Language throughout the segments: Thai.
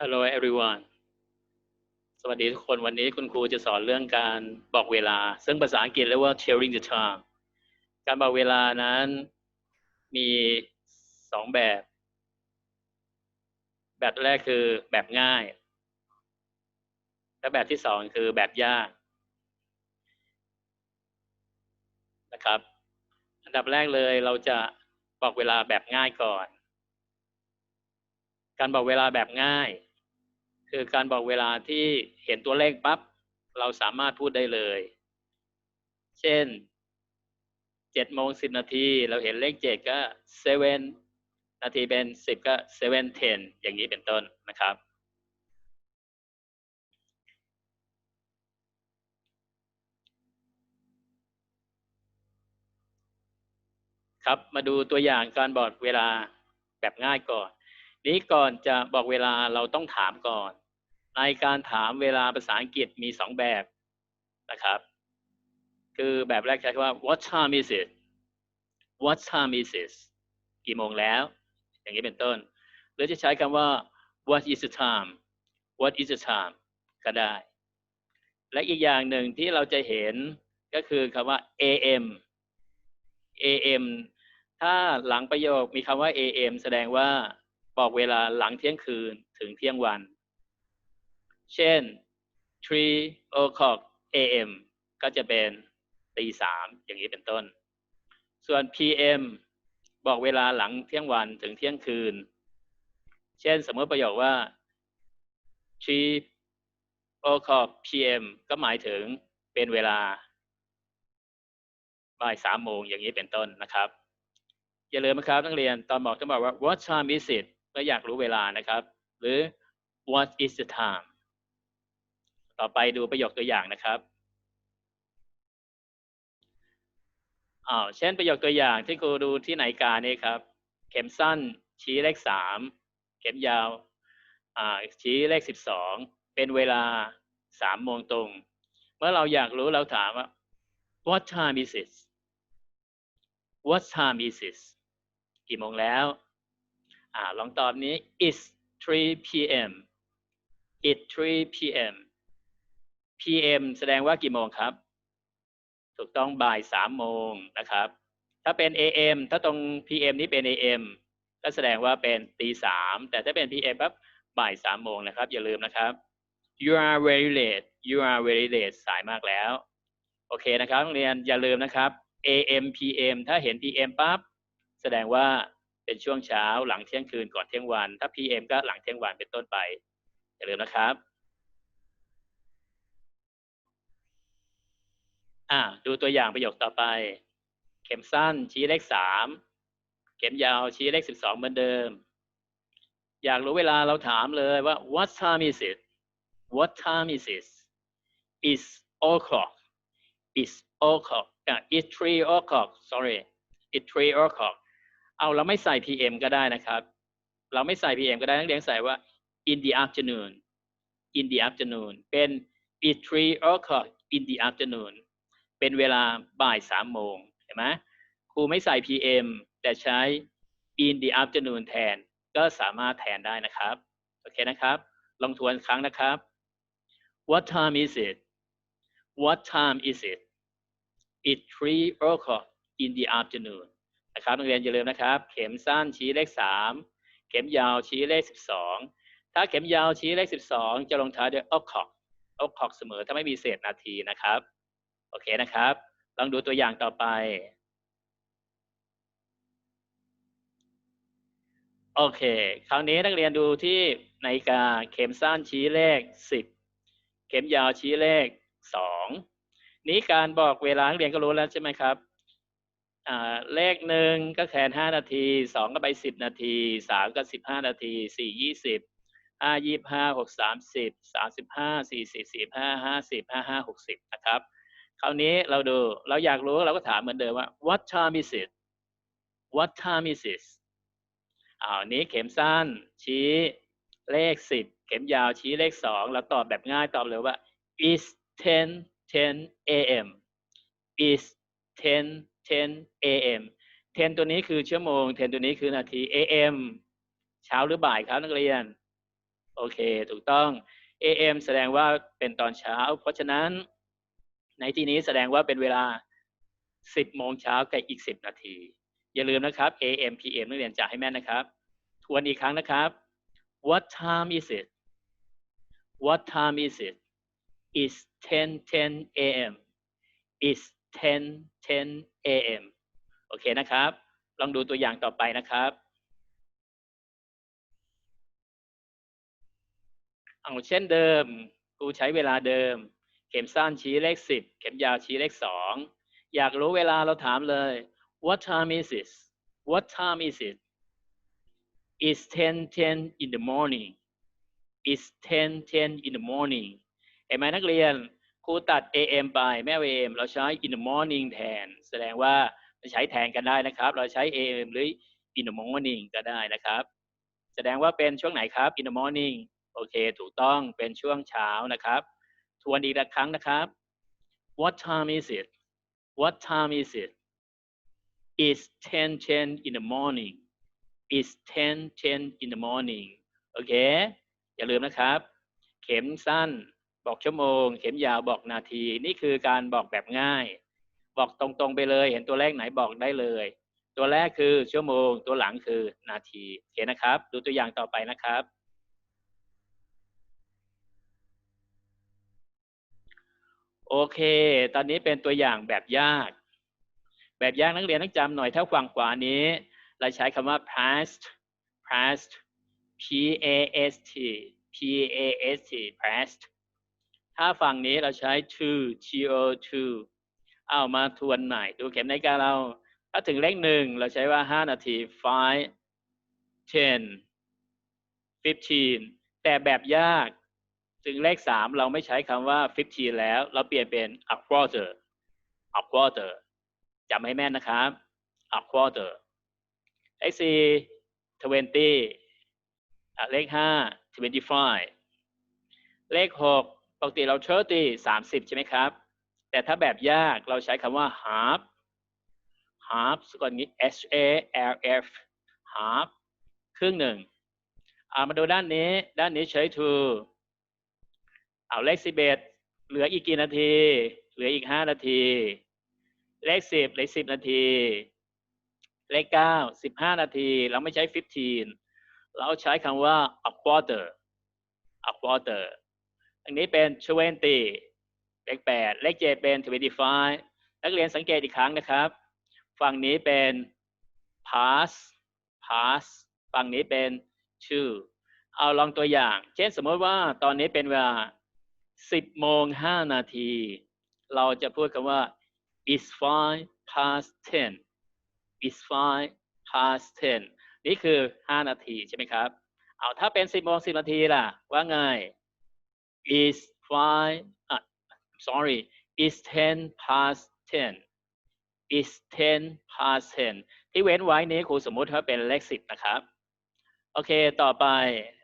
Hello everyone สวัสดีทุกคนวันนี้คุณครูจะสอนเรื่องการบอกเวลา ซึ่งภาษาอังกฤษเรียกว่า telling the time การบอกเวลานั้นมีสองแบบ แบบแรกคือแบบง่าย และแบบที่สองคือแบบยากนะครับ อันดับแรกเลยเราจะบอกเวลาแบบง่ายก่อน การบอกเวลาแบบง่าย คือการบอกเวลาที่เห็นตัวเลขปั๊บเราสามารถพูดได้เลย เช่นเจ็ดโมงสิบนาทีเราเห็นเลขเจ็ดก็ seven นาทีเป็นสิบก็ seven ten อย่างนี้เป็นต้นนะครับ ครับมาดูตัวอย่างการบอกเวลาแบบง่ายก่อน นี้ก่อนจะบอกเวลาเราต้องถามก่อน ในการถามเวลาภาษาอังกฤษมีสองแบบนะครับ คือแบบแรกใช้คำว่า what time is it what time is it กี่โมงแล้ว อย่างนี้เป็นต้น หรือจะใช้คำว่า what is the time what is the time ก็ได้ และอีกอย่างหนึ่งที่เราจะเห็นก็คือคำว่า am am ถ้าหลังประโยคมีคำว่า am แสดงว่า บอกเวลาหลังเที่ยงคืนถึงเที่ยงวัน เช่น 3 o'clock am ก็จะเป็นตีสามอย่างนี้เป็นต้น ส่วน pm บอกเวลาหลังเที่ยงวันถึงเที่ยงคืน เช่นสมมติประโยคว่า 3 o'clock pm ก็หมายถึงเป็นเวลาบ่ายสามโมงอย่างนี้เป็นต้นนะครับ อย่าลืมนะครับนักเรียนตอนบอกต้องบอกว่า what time is it เมื่ออยากรู้เวลานะครับ หรือ what is the time ต่อไปดูประโยคตัวอย่างนะครับอ้าวเช่นประโยคตัวอย่างที่ครูดูที่ไหนกานี่ครับ เข็มสั้นชี้เลขสามเข็มยาวอ่าชี้เลขสิบสองเป็นเวลาสามโมงตรง เมื่อเราอยากรู้เราถามว่า what time is it what time is it กี่โมงแล้ว อ่าลองตอบนี้ it's 3 p.m. it's 3 p.m. p.m. แสดงว่ากี่โมงครับ ถูกต้องบ่ายสามโมงนะครับ ถ้าเป็น a.m. ถ้าตรง p.m. นี้เป็น a.m. ก็แสดงว่าเป็นตีสามแต่ถ้าเป็น p.m. ปั๊บบ่ายสามโมงนะครับ อย่าลืมนะครับ you are very late you are very late สายมากแล้ว โอเคนะครับนักเรียนอย่าลืมนะครับ AM PM ถ้าเห็น PM ปั๊บแสดงว่า เป็นช่วงเช้าหลังเที่ยงคืนก่อนเที่ยงวัน ถ้า PM ก็หลังเที่ยงวันเป็นต้นไป อย่าลืมนะครับอ่าดูตัวอย่างประโยคต่อไป เข็มสั้นชี้เลขสามเข็มยาวชี้เลขสิบสองเหมือนเดิม อยากรู้เวลาเราถามเลยว่า what time is it what time is it is o'clock is o'clock อะ is three o'clock sorry is three o'clock เอาเราไม่ใส่ PM ก็ได้นะครับ เราไม่ใส่ PM ก็ได้นักเรียนใส่ว่า in the afternoon in the afternoon เป็น is three o'clock in the afternoon เป็นเวลาบ่ายสามโมงเห็นไหมครูไม่ใส่ PM แต่ใช้ in the afternoon แทน ก็สามารถแทนได้นะครับ โอเคนะครับ ลองทวนครั้งนะครับ what time is it what time is it it's three o'clock in the afternoon นะครับนักเรียนอย่าลืมนะครับ เข็มสั้นชี้เลขสามเข็มยาวชี้เลขสิบสองถ้าเข็มยาวชี้เลขสิบสองจะลงท้ายด้วย o'clock o'clock เสมอถ้าไม่มีเศษนาทีนะครับ โอเคนะครับ ลองดูตัวอย่างต่อไปโอเค คราวนี้นักเรียนดูที่นาฬิกาเข็มสั้นชี้เลขสิบเข็มยาวชี้เลขสองนี้การบอกเวลานักเรียนก็รู้แล้วใช่ไหมครับ เลขหนึ่งก็แทนห้านาทีสองก็ไปสิบนาทีสามก็สิบห้านาทีสี่ยี่สิบห้ายี่ห้าหกสามสิบสามสิบห้าสี่สี่สิบห้าห้าสิบห้าห้าหกสิบนะครับ คราวนี้เราดูเราอยากรู้เราก็ถามเหมือนเดิมว่า what time is it what time is it อ่านี้เข็มสั้นชี้เลขสิบเข็มยาวชี้เลขสองเราตอบแบบง่ายตอบเลยว่า is ten 10 a.m. is 10 10 a.m. 10 ตัวนี้คือชั่วโมง 10 ตัวนี้คือนาที a.m. เช้าหรือบ่ายครับนักเรียน โอเค ถูกต้อง AM แสดงว่าเป็นตอนเช้า เพราะฉะนั้น ในที่นี้แสดงว่าเป็นเวลา 10 โมงเช้ากับอีก 10 นาที อย่าลืมนะครับ AM PM นักเรียนจะให้แม่นนะครับ ทวนอีกครั้งนะครับ What time is it What time is it It's 10:10 a.m. It's 10:10 a.m. โอเคนะครับ ลองดูตัวอย่างต่อไปนะครับ เอาเช่นเดิมครูใช้เวลาเดิม เข็มสั้นชี้เลขสิบเข็มยาวชี้เลขสองอยากรู้เวลาเราถามเลย What time is it What time is it It's 10:10 in the morning It's 10:10 in the morning เห็นไหมนักเรียน ครูตัด AM ไปแม่ AM เราใช้ in the morning แทน แสดงว่าใช้แทนกันได้นะครับ เราใช้ AM หรือ in the morning ก็ได้นะครับ แสดงว่าเป็นช่วงไหนครับ in the morning โอเค ถูกต้องเป็นช่วงเช้านะครับ ทวนอีกครั้งนะครับ What time is it What time is it It's 10:10 in the morning It's 10:10 in the morning โอเค อย่าลืมนะครับ เข็มสั้น บอกชั่วโมง เข็มยาวบอกนาที นี่คือการบอกแบบง่าย บอกตรงๆไปเลย เห็นตัวเลขไหนบอกได้เลย ตัวแรกคือชั่วโมง ตัวหลังคือนาทีโอเคนะครับ ดูตัวอย่างต่อไปนะครับโอเค ตอนนี้เป็นตัวอย่างแบบยาก แบบยากนักเรียนต้องจำหน่อยถ้าฝั่งขวานี้ เราใช้คำว่า past past p a s t p a s t past ถ้าฝั่งนี้เราใช้ to t o to เอามาทวนใหม่ ดูเข็มในาฬิกาเรา ถ้าถึงเลขหนึ่งเราใช้ว่า 5 นาที five ten fifteen แต่แบบยาก ถึงเลขสามเราไม่ใช้คำว่า fifteen แล้ว เราเปลี่ยนเป็น a quarter a quarter จำให้แม่นนะครับ a quarter เลขสี่ twenty เลขห้า twenty five เลขหก ปกติเรา thirty สามสิบใช่ไหมครับ แต่ถ้าแบบยากเราใช้คำว่า half half สะกดงี้ h a l f half ครึ่งหนึ่งเอามาดูด้านนี้ ด้านนี้ใช้ to เอาเลขสิบเอ็ดเหลืออีกกี่นาที เหลืออีกห้านาที เลขสิบเหลือสิบนาที เลขเก้าสิบห้านาที เราไม่ใช้ fifteen เราใช้คำว่า a quarter a quarter อันนี้เป็น twenty เลขแปดเลขเจ็ดเป็น twenty five นักเรียนสังเกตอีกครั้งนะครับ ฝั่งนี้เป็น pass pass ฝั่งนี้เป็น to เอาลองตัวอย่าง เช่นสมมติว่าตอนนี้เป็นเวลา 10 โมง 5 นาที เราจะพูดคำว่า is five past ten is five past ten นี่คือ 5 นาทีใช่ไหมครับ เอาถ้าเป็น 10 โมง 10 นาทีล่ะ ว่าไง is five อะ sorry is ten past ten is ten past ten ที่เว้นไว้นี้ครูสมมุติว่าเป็นเลขสิบนะครับ โอเค ต่อไป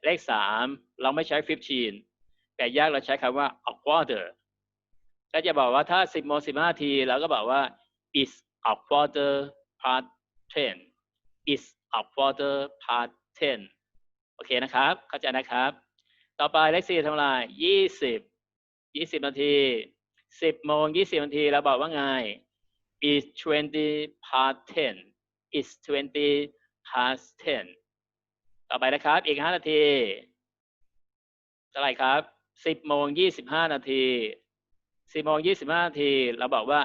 เลขสามเราไม่ใช้ fifteen แต่ยากเราใช้คำว่า a quarter ก็จะบอกว่าถ้า10โมง15นาทีเราก็บอกว่า is a quarter past ten is a quarter past ten โอเคนะครับ เข้าใจนะครับ ต่อไปเลขสี่ทำลายยี่สิบยี่สิบนาทีสิบโมงยี่สิบนาทีเราบอกว่าไง is twenty past ten is twenty past ten ต่อไปนะครับ อีกห้านาทีเท่าไหร่ครับสิบโมงยี่สิบห้านาทีสิบโมงยี่สิบห้านาทีเราบอกว่า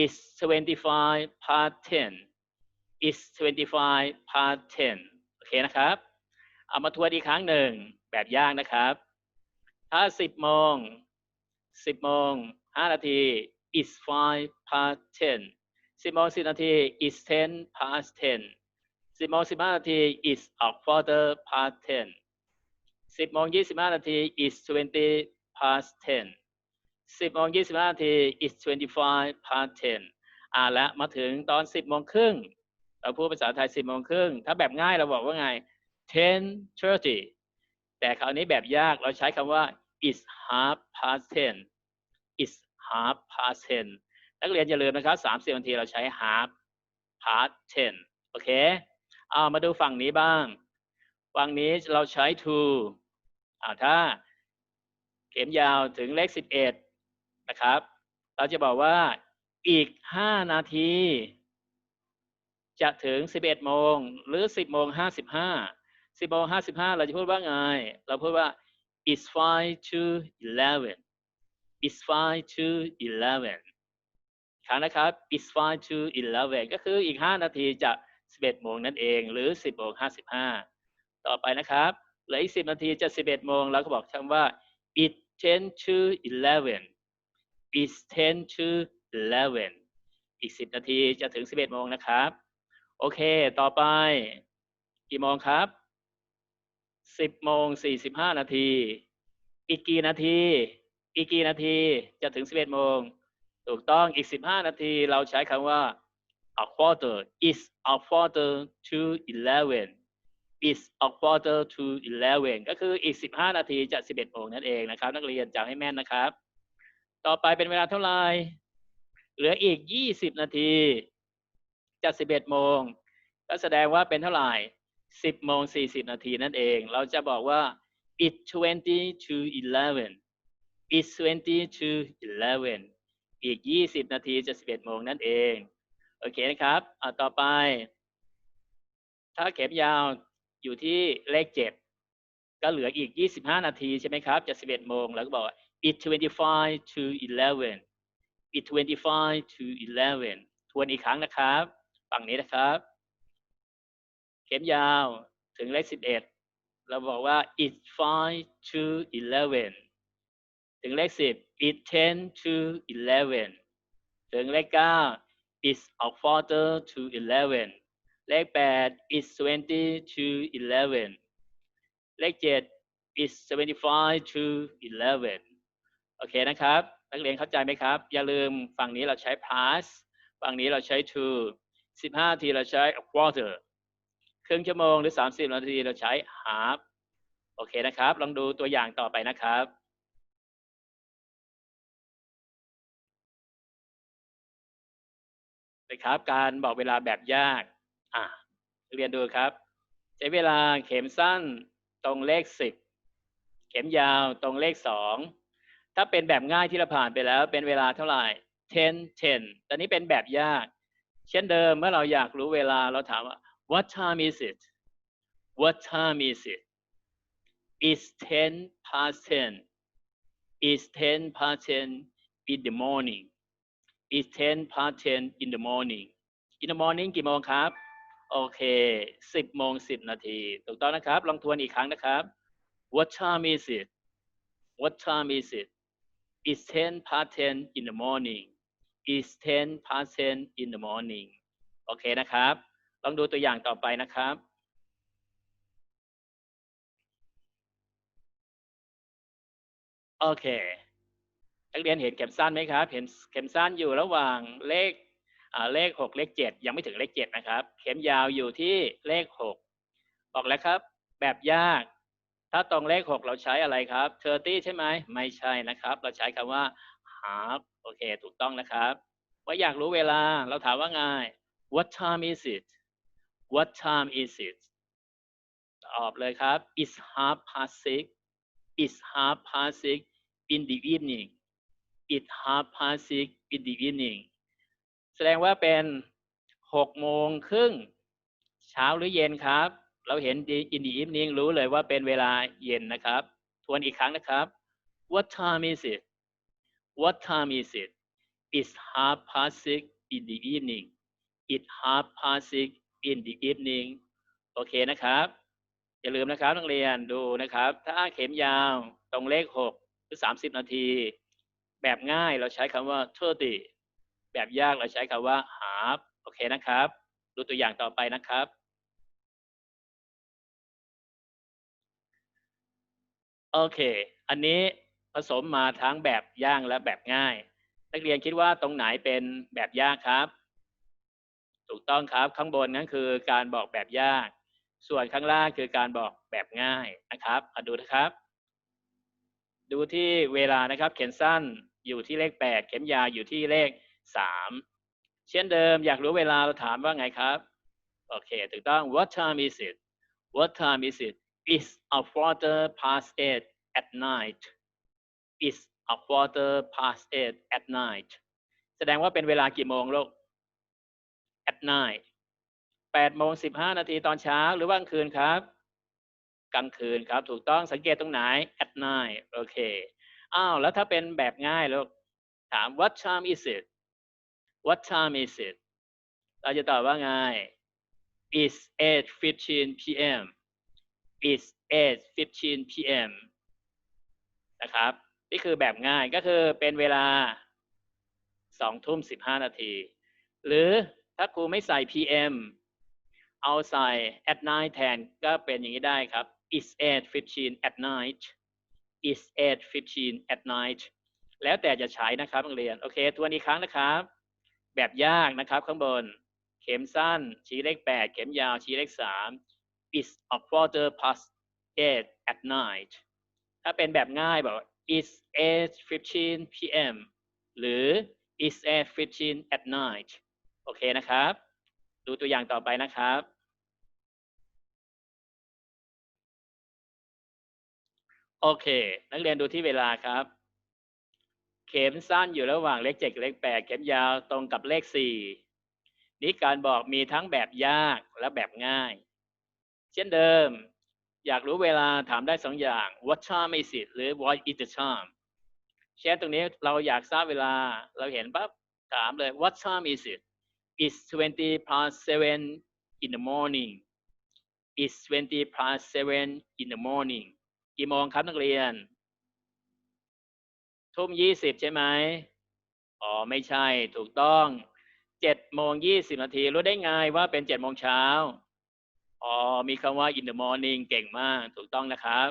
is twenty five past ten is twenty five past ten โอเคนะครับ เอามาทวนอีกครั้งหนึ่ง แบบยากนะครับ ถ้าสิบโมงสิบโมงห้านาที is five past ten สิบโมงสิบนาที is ten past ten สิบโมงสิบห้านาที is a quarter past ten สิบโมงยี่สิบห้านาที is twenty past ten สิบโมงยี่สิบห้านาที is twenty five past ten อ่าละมาถึงตอนสิบโมงครึ่งเราพูดภาษาไทยสิบโมงครึ่งถ้าแบบง่ายเราบอกว่าไง ten thirty แต่คราวนี้แบบยากเราใช้คำว่า is half past ten is half past ten นักเรียนอย่าลืมนะครับสามสิบนาทีเราใช้ half past ten โอเคเอามาดูฝั่งนี้บ้าง ฝั่งนี้เราใช้ to อ่าถ้าเข็มยาวถึงเลขสิบเอ็ดนะครับ เราจะบอกว่าอีกห้านาที จะถึงสิบเอ็ดโมงหรือสิบโมงห้าสิบห้า สิบโมงห้าสิบห้าเราจะพูดว่าไง เราพูดว่า it's five to eleven it's five to eleven ครั้งนะครับ it's five to eleven ก็คืออีกห้านาทีจะสิบเอ็ดโมงนั่นเอง หรือสิบโมงห้าสิบห้าต่อไปนะครับเหลืออีกสิบนาทีจะสิบเอ็ดโมงเราก็บอกคำว่า it's ten to eleven it's ten to eleven อีกสิบนาทีจะถึงสิบเอ็ดโมงนะครับ โอเค ต่อไป กี่โมงครับ สิบโมงสี่สิบห้านาที อีกกี่นาที อีกกี่นาทีจะถึงสิบเอ็ดโมง ถูกต้องอีกสิบห้านาทีเราใช้คำว่า a quarter is a quarter to eleven is a quarter to eleven ก็คืออีกสิบห้านาทีจะสิบเอ็ดโมงนั่นเองนะครับ นักเรียนจำให้แม่นนะครับ ต่อไปเป็นเวลาเท่าไหร่เหลืออีกยี่สิบนาทีจะสิบเอ็ดโมงก็แสดงว่าเป็นเท่าไหร่ สิบโมงสี่สิบนาทีนั่นเอง เราจะบอกว่า it's twenty to eleven it's twenty to eleven อีกยี่สิบนาทีจะสิบเอ็ดโมงนั่นเอง โอเคนะครับอ่าต่อไป ถ้าเข็มยาวอยู่ที่เลขเจ็ดก็เหลืออีกยี่สิบห้านาทีใช่ไหมครับ จะสิบเอ็ดโมงแล้วก็บอก it's twenty five to eleven it's twenty five to eleven ทวนอีกครั้งนะครับ ฝั่งนี้นะครับ เข็มยาวถึงเลขสิบเอ็ดเราบอกว่า it five to eleven ถึงเลขสิบ it ten to eleven ถึงเลขเก้า it's a quarter to eleven เลขแปด it's twenty to eleven เลขเจ็ด it's seventy five to eleven โอเคนะครับ นักเรียนเข้าใจไหมครับ อย่าลืมฝั่งนี้เราใช้ plus ฝั่งนี้เราใช้ to สิบห้าทีเราใช้ a quarter ครึ่งชั่วโมงหรือ 30 นาทีเราใช้ half โอเคนะครับ ลองดูตัวอย่างต่อไปนะครับ นะครับ การบอกเวลาแบบยาก อะ เรียนดูครับ ใช้เวลาเข็มสั้นตรงเลข 10 เข็มยาวตรงเลข 2 ถ้าเป็นแบบง่ายที่เราผ่านไปแล้ว เป็นเวลาเท่าไหร่ 10 10 ตอนนี้เป็นแบบยาก เช่นเดิมเมื่อเราอยากรู้เวลาเราถามว่า what time is it what time is it it's 10 past 10 it's 10 past 10 in the morning it's 10 past 10 in the morning in the morning กี่โมงครับ โอเค 10โมง10 นาที ถูกต้องนะครับ ลองทวนอีกครั้งนะครับ what time is it what time is it it's 10 past 10 in the morning it's 10 past 10 in the morning โอเคนะครับ ลองดูตัวอย่างต่อไปนะครับ โอเคนักเรียนเห็นเข็มสั้นไหมครับ เห็นเข็มสั้นอยู่ระหว่างเลขเลขหกเลขเจ็ดยังไม่ถึงเลขเจ็ดนะครับ เข็มยาวอยู่ที่เลขหกบอกแล้วครับ แบบยาก ถ้าตรงเลขหกเราใช้อะไรครับ thirty ใช่ไหมไม่ใช่นะครับ เราใช้คำว่า half โอเค ถูกต้องนะครับ ว่าอยากรู้เวลา เราถามว่าไง what time is it what time is it ตอบเลยครับ it's half past six it's half past six in the evening it's half past six in the evening แสดงว่าเป็นหกโมงครึ่งเช้าหรือเย็นครับ เราเห็น in the evening รู้เลยว่าเป็นเวลาเย็นนะครับ ทวนอีกครั้งนะครับ what time is it what time is it it's half past six in the evening it's half past six in the evening โอเคนะครับ อย่าลืมนะครับนักเรียนดูนะครับ ถ้าเข็มยาวตรงเลขหกหรือสามสิบนาที แบบง่ายเราใช้คำว่า thirty แบบยากเราใช้คำว่า half โอเคนะครับ ดูตัวอย่างต่อไปนะครับโอเค อันนี้ผสมมาทั้งแบบย่างและแบบง่าย นักเรียนคิดว่าตรงไหนเป็นแบบยากครับ ถูกต้องครับข้างบนนั้นคือการบอกแบบยาก ส่วนข้างล่างคือการบอกแบบง่ายนะครับมาดูนะครับ ดูที่เวลานะครับ เข็มสั้นอยู่ที่เลขแปดเข็มยาวอยู่ที่เลขสามเช่นเดิมอยากรู้เวลาเราถามว่าไงครับโอเคถูกต้อง what time is it what time is it is a quarter past eight at night is a quarter past eight at night แสดงว่าเป็นเวลากี่โมงลูก at night แปดโมงสิบห้านาทีตอนเช้าหรือว่ากลางคืนครับ กลางคืนครับ ถูกต้องสังเกตตรงไหน at night โอเค อ้าว แล้วถ้าเป็นแบบง่ายลูกถาม what time is it what time is it เราจะตอบว่าไง is 8:15 p.m. is 8:15 p.m. นะครับ นี่คือแบบง่ายก็คือเป็นเวลาสองทุ่มสิบห้านาที หรือ ถ้าครูไม่ใส่ p.m. เอาใส่ at night แทนก็เป็นอย่างนี้ได้ครับ is 8:15 at night is 8:15 at night แล้วแต่จะใช้นะครับนักเรียน โอเคทวนอีกครั้งนะครับ แบบยากนะครับข้างบน เข็มสั้น ชี้เลขแปดเข็มยาว ชี้เลขสาม is a quarter past eight at night ถ้าเป็นแบบง่ายบอก is 8:15 p.m. หรือ is 8:15 at night โอเคนะครับ ดูตัวอย่างต่อไปนะครับ โอเค นักเรียนดูที่เวลาครับ เข็มสั้นอยู่ระหว่างเลขเจ็ดกับเลขแปดเข็มยาวตรงกับเลขสี่นี่การบอกมีทั้งแบบยากและแบบง่าย เช่นเดิม อยากรู้เวลาถามได้สองอย่าง what time is it หรือ what is the time เช่นตรงนี้เราอยากทราบเวลาเราเห็นปั๊บถามเลย what time is it it's 20 past 7 in the morning it's 20 past 7 in the morning กี่โมงครับนักเรียน ทุ่มยี่สิบใช่ไหมอ๋อ ไม่ใช่ ถูกต้องเจ็ดโมงยี่สิบนาที รู้ได้ไงว่าเป็นเจ็ดโมงเช้า อ๋อ มีคำว่า in the morning เก่งมาก ถูกต้องนะครับ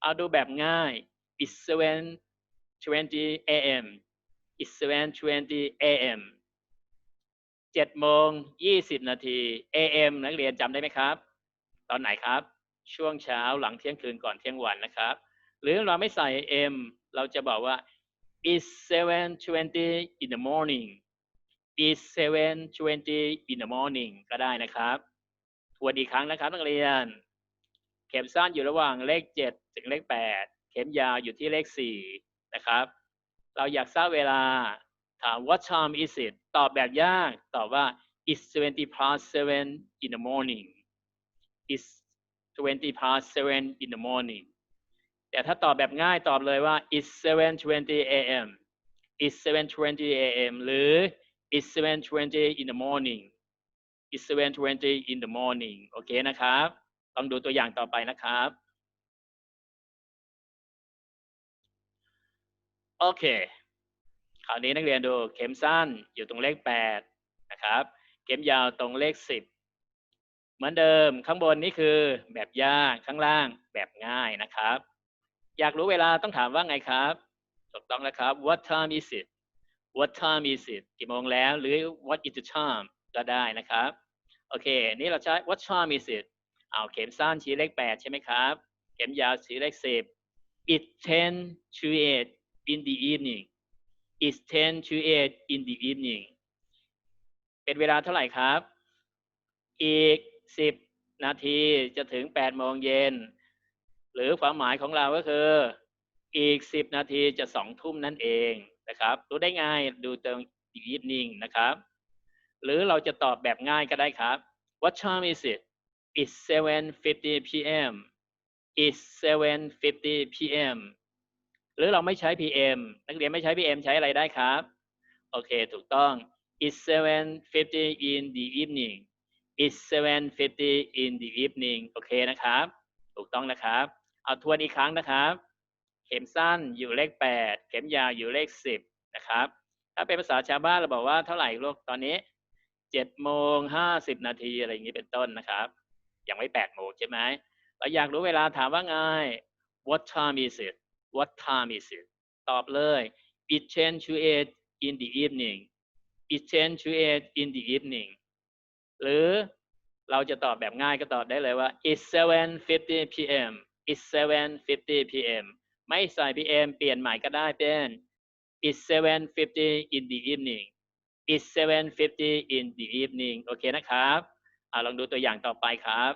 เอาดูแบบง่าย it's seven twenty a.m. it's seven twenty a.m. เจ็ดโมงยี่สิบนาที a.m. นักเรียนจำได้ไหมครับ ตอนไหนครับ ช่วงเช้าหลังเที่ยงคืนก่อนเที่ยงวันนะครับ หรือเราไม่ใส่ m เราจะบอกว่า is 7:20 in the morning is 7:20 in the morning ก็ได้นะครับ ทวนอีกครั้งนะครับนักเรียน เข็มสั้นอยู่ระหว่างเลข 7 ถึงเลข 8 เข็มยาวอยู่ที่เลข 4 นะครับ เราอยากทราบเวลา ถาม what time is it ตอบแบบยาก ตอบว่า it's 20 past 7 in the morning it's 20 past 7 in the morning แต่ถ้าตอบแบบง่ายตอบเลยว่า it's 7:20 a.m. it's 7:20 a.m. หรือ it's 7:20 in the morning it's 7:20 in the morning โอเคนะครับลองดูตัวอย่างต่อไปนะครับโอเค ราวนี้นักเรียนดูเข็มสั้นอยู่ตรงเลข8นะครับเข็มยาวตรงเลข 10 เหมือนเดิมข้างบนนี่คือแบบยากข้างล่างแบบง่ายนะครับ อยากรู้เวลาต้องถามว่าไงครับถูกต้องแล้วครับ what time is it what time is it กี่โมงแล้วหรือ what is the time ก็ได้นะครับ โอเค นี่เราใช้ what time is it เอาเข็มสั้นชี้เลข 8 ใช่ไหมครับ เข็มยาวชี้เลข 10 it's 10 to 8 in the evening it's 10 to 8 in the evening เป็นเวลาเท่าไหร่ครับ อีก 10 นาทีจะถึง8โมงเย็น หรือความหมายของเราก็คือ อีก 10 นาทีจะ2ทุ่มนั่นเองนะครับ รู้ได้ง่ายดูตรง the evening นะครับ หรือเราจะตอบแบบง่ายก็ได้ครับ What time is it It's 7:50 p.m. It's 7:50 p.m. หรือเราไม่ใช้ p.m. นักเรียนไม่ใช้ p.m. ใช้อะไรได้ครับ โอเค ถูกต้อง It's 7:50 in the evening It's 7:50 in the evening โอเคนะครับ ถูกต้องนะครับ เอาทวนอีกครั้งนะครับ เข็มสั้นอยู่เลข 8 เข็มยาวอยู่เลข 10 นะครับ ถ้าเป็นภาษาชาวบ้านเราบอกว่าเท่าไหร่ลูกตอนนี้7โมง50 นาทีอะไรอย่างนี้เป็นต้นนะครับ ยังไม่8โมงใช่ไหมเราอยากรู้เวลาถามว่าไง What time is it What time is it ตอบเลย It's 10 to 8 in the evening It's 10 to 8 in the evening หรือเราจะตอบแบบง่ายก็ตอบได้เลยว่า It's 7:50 p.m. It's 7:50 p.m. ไม่ใส่ p.m. เปลี่ยนใหม่ก็ได้เป็น It's 7:50 in the evening It's 7:50 in the evening โอเคนะครับอ่าลองดูตัวอย่างต่อไปครับ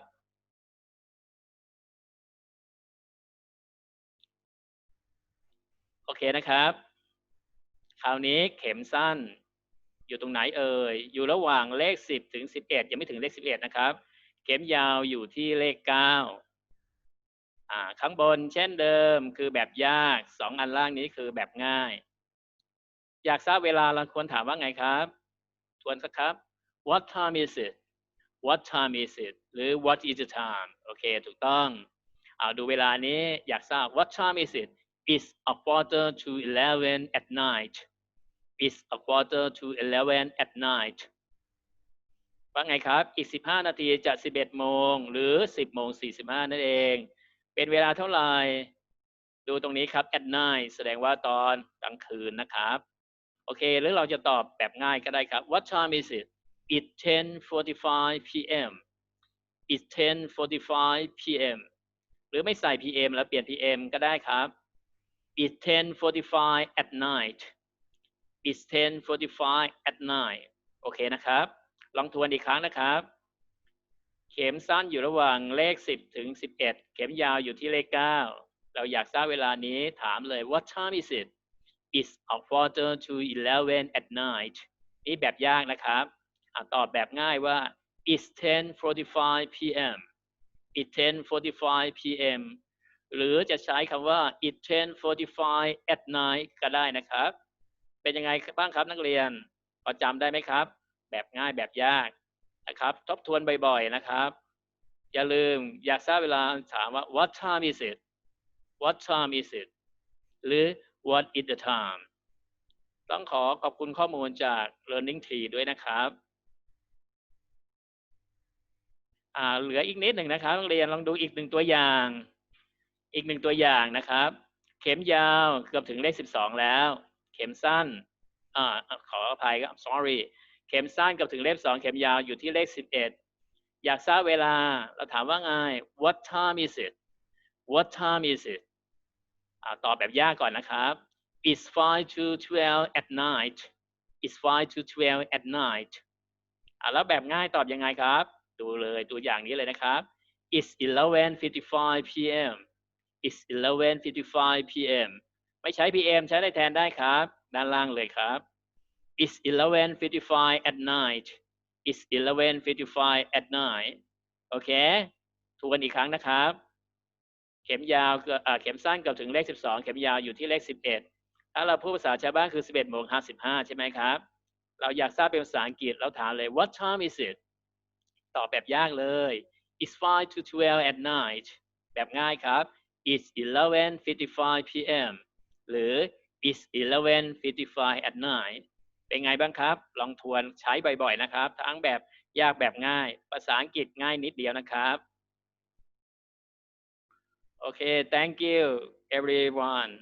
โอเคนะครับ คราวนี้เข็มสั้น อยู่ตรงไหนเอ่ย อยู่ระหว่างเลขสิบถึงสิบเอ็ดยังไม่ถึงเลขสิบเอ็ดนะครับ เข็มยาวอยู่ที่เลขเก้าอ่า ข้างบนเช่นเดิมคือแบบยากสองอันล่างนี้คือแบบง่าย อยากทราบเวลาเราควรถามว่าไงครับ ทวนสักครับ what time is it what time is it หรือ what is the time โอเค ถูกต้อง เอาดูเวลานี้อยากทราบ what time is it it's a quarter to eleven at night it's a quarter to eleven at night ว่าไงครับ อีก 15 นาทีจะ 11 โมง หรือ 10 โมง 45 นั่นเอง เป็นเวลาเท่าไหร่ ดูตรงนี้ครับ at night แสดงว่าตอนกลางคืนนะครับ โอเค หรือเราจะตอบแบบง่ายก็ได้ครับ What time is it It's 10:45 p.m. It's 10:45 p.m. หรือไม่ใส่ p.m. แล้วเปลี่ยน p.m. ก็ได้ครับ It's 10:45 at night It's 10:45 at night โอเคนะครับ ลองทวนอีกครั้งนะครับ เข็มสั้นอยู่ระหว่างเลข 10 ถึง 11 เข็มยาวอยู่ที่เลข 9 เราอยากทราบเวลานี้ถามเลย What time is it It's a quarter to 11 at night นี่แบบยากนะครับอตอบแบบง่ายว่า It's 10:45 p.m. It's 10:45 p.m. หรือจะใช้คำว่า It's 10:45 at night ก็ได้นะครับ เป็นยังไงบ้างครับนักเรียนพอจำได้ไหมครับ แบบง่ายแบบยากนะครับ ทบทวนบ่อยๆนะครับ อย่าลืมอยากทราบเวลาถามว่า What time is it What time is it หรือ What is the time ต้องขอขอบคุณข้อมูลจาก Learning Tree ด้วยนะครับเหลืออีกนิดหนึ่งนะครับนักเรียนลองดูอีกหนึ่งตัวอย่าง อีกหนึ่งตัวอย่างนะครับ เข็มยาวเกือบถึงเลขสิบสองแล้ว เข็มสั้นอ่าขออภัยครับ sorry เข็มสั้นเกือบถึงเลขสองเข็มยาวอยู่ที่เลขสิบเอ็ดอยากทราบเวลาเราถามว่าไง what time is it what time is it อ่าตอบแบบยากก่อนนะครับ it's five to twelve at night it's five to twelve at night อ่าแล้วแบบง่ายตอบยังไงครับ ดูเลยตัวอย่างนี้เลยนะครับ it's eleven fifty five p.m. it's eleven fifty five p.m. ไม่ใช้ p.m. ใช้ได้แทนได้ครับ ด้านล่างเลยครับ it's eleven fifty five at night it's eleven fifty five at night โอเคทวนอีกครั้งนะครับ เข็มยาวเกือบอ่าเข็มสั้นกือบถึงเลข 12 เข็มยาวอยู่ที่เลข 11 ถ้าเราพูดภาษาชาวบ้านคือ 11โมง55 ใช่ไหมครับ เราอยากทราบเป็นภาษาอังกฤษเราถามเลย what time is it ตอบแบบยากเลย it's 5 to 12 at night แบบง่ายครับ it's 11:55 p.m. หรือ it's 11:55 at night เป็นไงบ้างครับ ลองทวนใช้บ่อยๆนะครับ ทั้งแบบยากแบบง่าย ภาษาอังกฤษง่ายนิดเดียวนะครับ โอเค thank you everyone